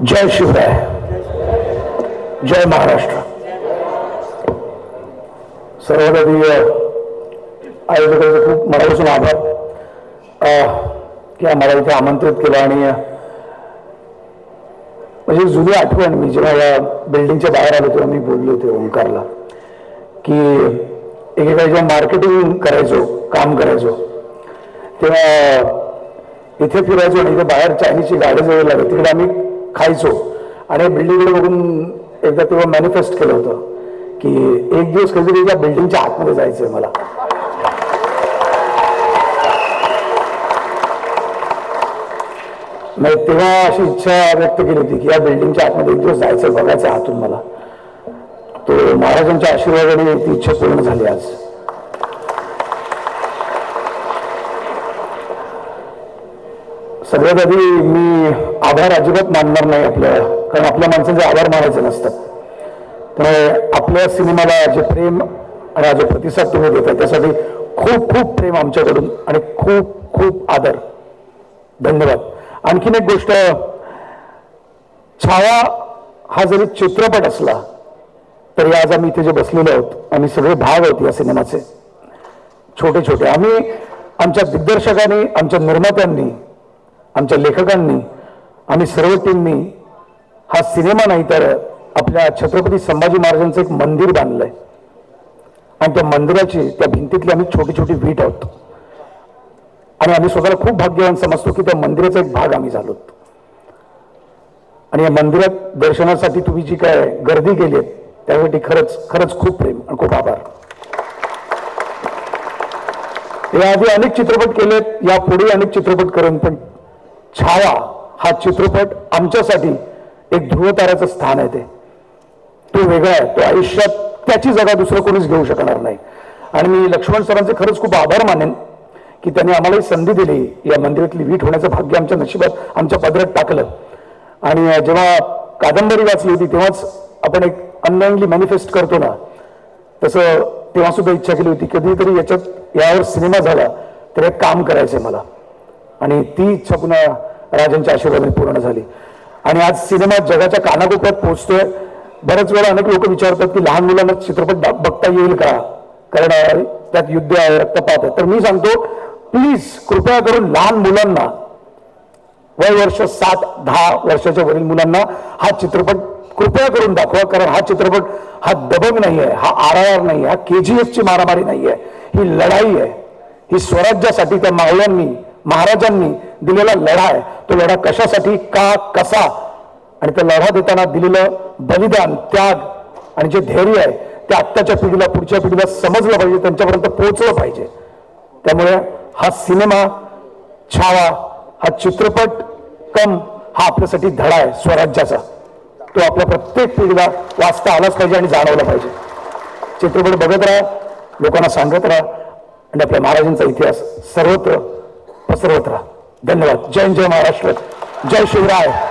जय शिवराय जय महाराष्ट्र. सर्वदलीय आयोजकांचे खूप मनापासून आभार. की आम्हाला इथे आमंत्रित केलं आणि म्हणजे जुनी आठवण मी जेव्हा या बिल्डिंगच्या बाहेर आलो तेव्हा मी बोललो होते ओंकारला की एकेकाळी जेव्हा मार्केटिंग करायचो काम करायचो तेव्हा इथे फिरायचो आणि इथे बाहेर चायनीजची गाडी जवळ लागत तिकडे आम्ही खायचो. आणि बिल्डिंगकडे बघून एकदा तेव्हा मॅनिफेस्ट केलं होतं की एक दिवस कधीतरी त्या बिल्डिंगच्या आतमध्ये जायचंय मला. नाही तेव्हा अशी इच्छा व्यक्त केली होती की या बिल्डिंगच्या आतमध्ये एक दिवस जायचं बघायचं आतून मला. तो महाराजांच्या आशीर्वादाने ती इच्छा पूर्ण झाली आज. सगळ्यात आधी मी आभार अजिबात मानणार नाही आपल्याला कारण आपल्या माणसांचे आभार मानायचे नसतात. त्यामुळे आपल्या सिनेमाला जे प्रेम आणि हा जो प्रतिसाद तुम्ही देताय त्यासाठी खूप खूप प्रेम आमच्याकडून आणि खूप खूप आदर. धन्यवाद. आणखीन एक गोष्ट छाया हा जरी चित्रपट असला तरी आज आम्ही इथे जे बसलेलो आहोत आम्ही सगळे भाग आहोत या सिनेमाचे. छोटे छोटे. आम्ही आमच्या दिग्दर्शकांनी आमच्या निर्मात्यांनी आमच्या लेखकांनी आम्ही सर्व टीमनी हा सिनेमा नाही तर आपल्या छत्रपती संभाजी महाराजांचं एक मंदिर बांधलंय. आणि त्या मंदिराची त्या भिंतीतली आम्ही छोटी छोटी वीट आहोत. आणि आम्ही स्वतःला खूप भाग्यवान समजतो की त्या मंदिराचा एक भाग आम्ही झालो आणि या मंदिरात दर्शनासाठी तुम्ही जी काय गर्दी केली त्यासाठी खरंच खरंच खूप प्रेम आणि खूप आभार. याआधी अनेक चित्रपट केलेत यापुढे अनेक चित्रपट करेन पण छाया हा चित्रपट आमच्यासाठी एक ध्रुवताराचं स्थान आहे ते. तो वेगळा आहे तो आयुष्यात त्याची जागा दुसरं कोणीच घेऊ शकणार नाही. आणि मी लक्ष्मण सरांचे खरंच खूप आभार मानेन की त्यांनी आम्हाला ही संधी दिली या मंदिरातली वीट होण्याचं भाग्य आमच्या नशिबात आमच्या पदरात टाकलं. आणि जेव्हा कादंबरी वाचली होती तेव्हाच आपण एक अनलाईनली मॅनिफेस्ट करतो ना तसं तेव्हा सुद्धा इच्छा केली होती कधीतरी याच्यात यावर सिनेमा झाला तर एक काम करायचंय मला. आणि ती इच्छा पुन्हा राजांच्या आशीर्वादाने पूर्ण झाली. आणि आज सिनेमा जगाच्या कानाकोपऱ्यात पोहोचतोय. बऱ्याच वेळा अनेक लोक विचारतात की लहान मुलांना चित्रपट बघता येईल का? कारण त्यात युद्ध आहे रक्तपात आहे. तर मी सांगतो प्लीज कृपया करून लहान मुलांना वय वर्ष सात दहा वर्षाच्या वरील मुलांना हा चित्रपट कृपया करून दाखवा. कारण हा चित्रपट हा दबंग नाही आहे हा आर आर नाही हा के जी एफची मारामारी नाही आहे. ही लढाई आहे. ही स्वराज्यासाठी त्या मावळ्यांनी महाराजांनी दिलेला लढा आहे. तो लढा कशासाठी का कसा? आणि तो लढा देताना दिलेलं बलिदान त्याग आणि जे धैर्य आहे ते आत्ताच्या पिढीला पुढच्या पिढीला समजलं पाहिजे त्यांच्यापर्यंत पोहोचलं पाहिजे. त्यामुळे हा सिनेमा छावा हा चित्रपट कम हा आपल्यासाठी धडा आहे स्वराज्याचा. तो आपल्या प्रत्येक पिढीला वाचता आलाच पाहिजे आणि जाणवला पाहिजे. चित्रपट बघत राहा लोकांना सांगत राहा आणि आपल्या महाराजांचा इतिहास सर्वत्र पसरवत राहा. धन्यवाद. जय जय महाराष्ट्र. जय शिवराय.